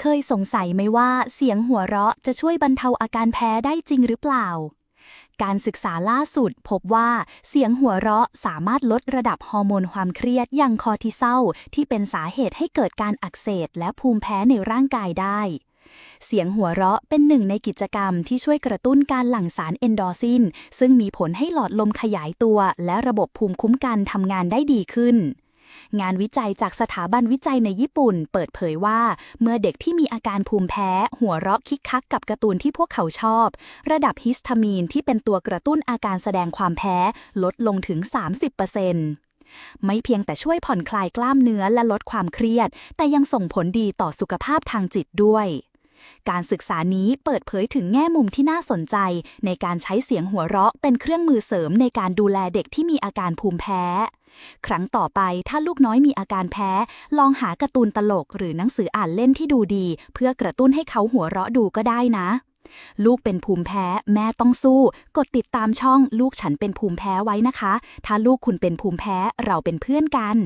เคยสงสัยไหมว่าเสียงหัวเราะจะช่วยบรรเทาอาการแพ้ได้จริงหรือเปล่า การศึกษาล่าสุดพบว่าเสียงหัวเราะสามารถลดระดับฮอร์โมนความเครียดอย่างคอร์ติซอลที่เป็นสาเหตุให้เกิดการอักเสบและภูมิแพ้ในร่างกายได้เสียงหัวเราะเป็นหนึ่งในกิจกรรมที่ช่วยกระตุ้นการหลั่งสารเอนโดรฟิน ซึ่งมีผลให้หลอดลมขยายตัวและระบบภูมิคุ้มกันทำงานได้ดีขึ้น งานวิจัยจากสถาบันวิจัยในญี่ปุ่น เปิดเผยว่า เมื่อเด็กที่มีอาการภูมิแพ้ หัวเราะคิกคักกับการ์ตูนที่พวกเขาชอบ ระดับฮิสตามีนที่เป็นตัวกระตุ้นอาการแสดงความแพ้ ลดลงถึง 30%ไม่เพียงแต่ช่วยผ่อนคลายกล้ามเนื้อและลดความเครียด แต่ยังส่งผลดีต่อสุขภาพทางจิตด้วย การศึกษานี้เปิดเผยถึงแง่มุมที่น่าสนใจ ในการใช้เสียงหัวเราะเป็นเครื่องมือเสริมในการดูแลเด็กที่มีอาการภูมิแพ้ ครั้งต่อไปถ้าลูกน้อยมีอาการแพ้ ลองหาการ์ตูนตลกหรือหนังสืออ่านเล่นที่ดูดี เพื่อกระตุ้นให้เขาหัวเราะดูก็ได้นะ ลูกเป็นภูมิแพ้ แม่ต้องสู้ กดติดตามช่อง ลูกฉันเป็นภูมิแพ้ไว้นะคะ ถ้าลูกคุณเป็นภูมิแพ้เราเป็นเพื่อนกัน